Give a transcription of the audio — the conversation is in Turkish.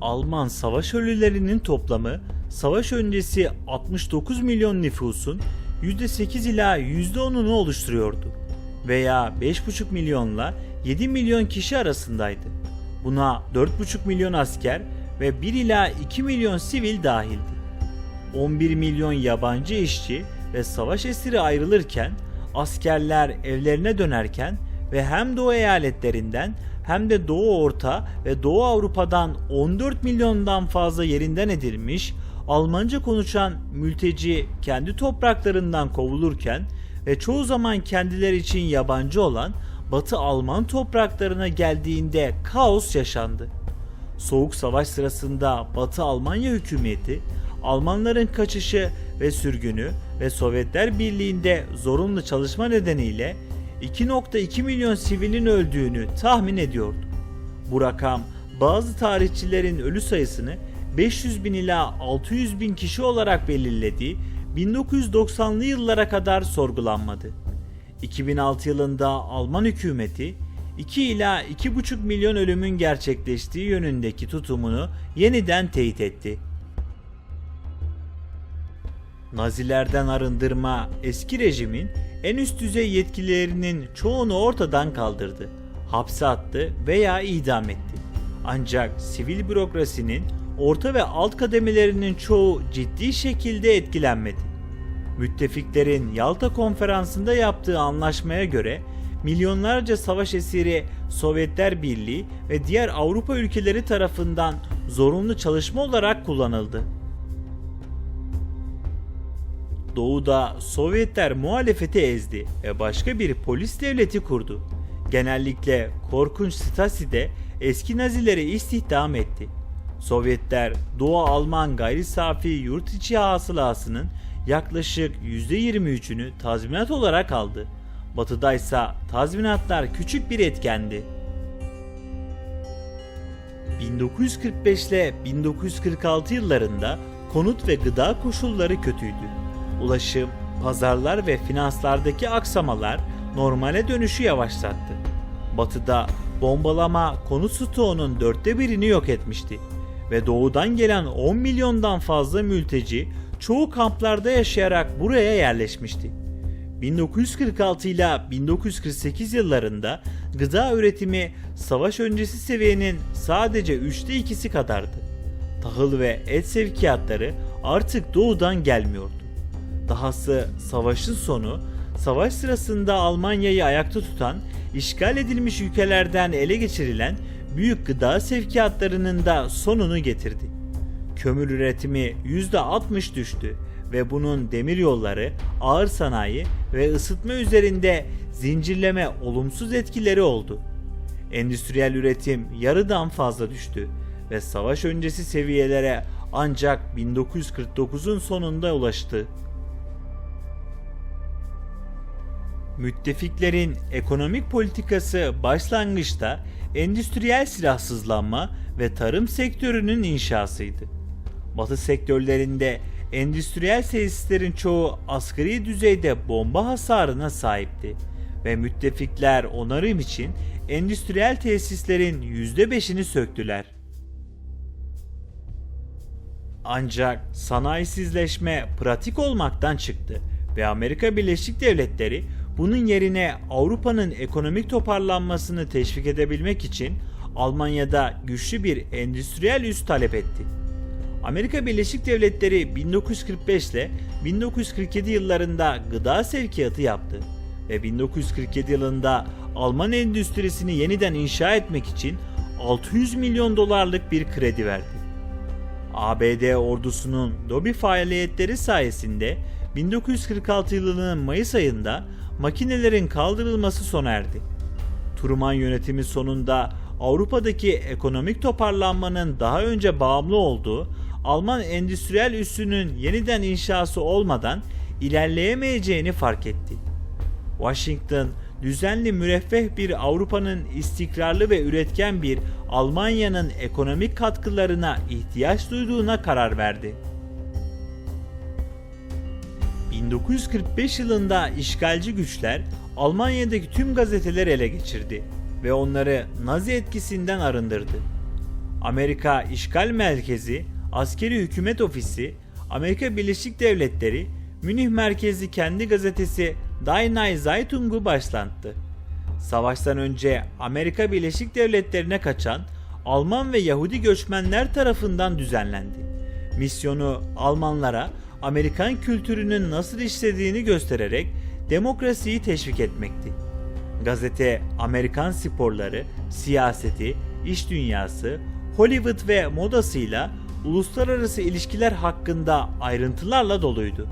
Alman savaş ölülerinin toplamı savaş öncesi 69 milyon nüfusun %8 ila %10'unu oluşturuyordu veya 5,5 milyonla 7 milyon kişi arasındaydı. Buna 4,5 milyon asker ve 1 ila 2 milyon sivil dahildi. 11 milyon yabancı işçi ve savaş esiri ayrılırken askerler evlerine dönerken ve hem Doğu eyaletlerinden hem de Doğu Orta ve Doğu Avrupa'dan 14 milyondan fazla yerinden edilmiş Almanca konuşan mülteci kendi topraklarından kovulurken ve çoğu zaman kendileri için yabancı olan Batı Alman topraklarına geldiğinde kaos yaşandı. Soğuk Savaş sırasında Batı Almanya hükümeti Almanların kaçışı ve sürgünü ve Sovyetler Birliği'nde zorunlu çalışma nedeniyle 2.2 milyon sivilin öldüğünü tahmin ediyordu. Bu rakam bazı tarihçilerin ölü sayısını 500 bin ila 600 bin kişi olarak belirlediği 1990'lı yıllara kadar sorgulanmadı. 2006 yılında Alman hükümeti 2 ila 2,5 milyon ölümün gerçekleştiği yönündeki tutumunu yeniden teyit etti. Nazilerden arındırma eski rejimin en üst düzey yetkililerinin çoğunu ortadan kaldırdı, hapse attı veya idam etti. Ancak sivil bürokrasinin orta ve alt kademelerinin çoğu ciddi şekilde etkilenmedi. Müttefiklerin Yalta Konferansı'nda yaptığı anlaşmaya göre milyonlarca savaş esiri Sovyetler Birliği ve diğer Avrupa ülkeleri tarafından zorunlu çalışma olarak kullanıldı. Doğu'da Sovyetler muhalefeti ezdi ve başka bir polis devleti kurdu. Genellikle korkunç Stasi'de eski Nazileri istihdam etti. Sovyetler Doğu Alman gayri safi yurt içi hasılasının yaklaşık %23'ünü tazminat olarak aldı. Batı'da ise tazminatlar küçük bir etkendi. 1945 ile 1946 yıllarında konut ve gıda koşulları kötüydü. Ulaşım, pazarlar ve finanslardaki aksamalar normale dönüşü yavaşlattı. Batı'da bombalama konut stoğunun dörtte birini yok etmişti ve doğudan gelen 10 milyondan fazla mülteci çoğu kamplarda yaşayarak buraya yerleşmişti. 1946 ile 1948 yıllarında gıda üretimi savaş öncesi seviyenin sadece üçte ikisi kadardı. Tahıl ve et sevkiyatları artık doğudan gelmiyordu. Dahası savaşın sonu, savaş sırasında Almanya'yı ayakta tutan, işgal edilmiş ülkelerden ele geçirilen büyük gıda sevkiyatlarının da sonunu getirdi. Kömür üretimi %60 düştü ve bunun demir yolları, ağır sanayi ve ısıtma üzerinde zincirleme olumsuz etkileri oldu. Endüstriyel üretim yarıdan fazla düştü ve savaş öncesi seviyelere ancak 1949'un sonunda ulaştı. Müttefiklerin ekonomik politikası başlangıçta endüstriyel silahsızlanma ve tarım sektörünün inşasıydı. Batı sektörlerinde endüstriyel tesislerin çoğu asgari düzeyde bomba hasarına sahipti ve müttefikler onarım için endüstriyel tesislerin %5'ini söktüler. Ancak sanayisizleşme pratik olmaktan çıktı ve Amerika Birleşik Devletleri bunun yerine Avrupa'nın ekonomik toparlanmasını teşvik edebilmek için Almanya'da güçlü bir endüstriyel üs talep etti. Amerika Birleşik Devletleri 1945 ile 1947 yıllarında gıda sevkiyatı yaptı ve 1947 yılında Alman endüstrisini yeniden inşa etmek için 600 milyon dolarlık bir kredi verdi. ABD ordusunun lobi faaliyetleri sayesinde 1946 yılının Mayıs ayında makinelerin kaldırılması sona erdi. Truman yönetimi sonunda Avrupa'daki ekonomik toparlanmanın daha önce bağımlı olduğu Alman endüstriyel üssünün yeniden inşası olmadan ilerleyemeyeceğini fark etti. Washington düzenli müreffeh bir Avrupa'nın istikrarlı ve üretken bir Almanya'nın ekonomik katkılarına ihtiyaç duyduğuna karar verdi. 1945 yılında işgalci güçler Almanya'daki tüm gazeteleri ele geçirdi ve onları Nazi etkisinden arındırdı. Amerika İşgal Merkezi, Askeri Hükümet Ofisi, Amerika Birleşik Devletleri, Münih merkezli kendi gazetesi Die Neue Zeitung'u başlattı. Savaştan önce Amerika Birleşik Devletleri'ne kaçan Alman ve Yahudi göçmenler tarafından düzenlendi. Misyonu Almanlara Amerikan kültürünün nasıl işlediğini göstererek demokrasiyi teşvik etmekti. Gazete Amerikan sporları, siyaseti, iş dünyası, Hollywood ve modasıyla uluslararası ilişkiler hakkında ayrıntılarla doluydu.